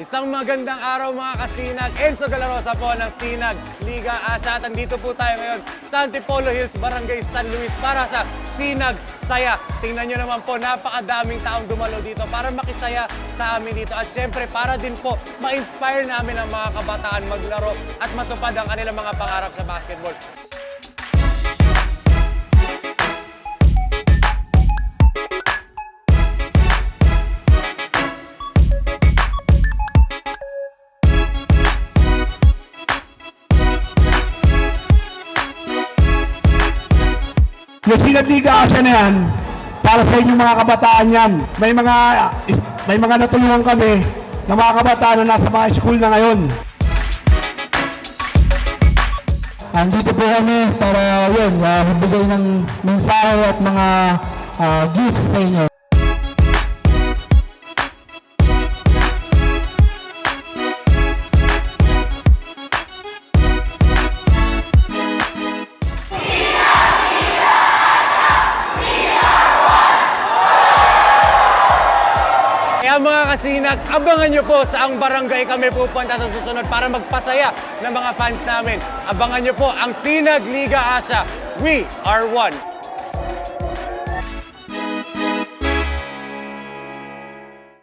Isang magandang araw mga kasinag. Enzo Galarosa po ng Sinag Liga Asia. At andito po tayo ngayon sa Antipolo Hills, Barangay San Luis para sa Sinag Saya. Tingnan nyo naman po, napakadaming taong dumalo dito para makisaya sa amin dito. At syempre, para din po ma-inspire namin ang mga kabataan maglaro at matupad ang kanilang mga pangarap sa basketball. Yung sinadliga Asia na yan, para sa inyong mga kabataan yan. May mga, may mga natulungan kami na mga kabataan na nasa mga school na ngayon. Andito po kami para yun, uh, ng mensahe at mga ah, gifts sa inyo. Kaya mga kasinag, abangan nyo po sa ang barangay kami pupunta sa susunod para magpasaya ng mga fans namin. Abangan nyo po ang Sinag Liga Asia. We are one.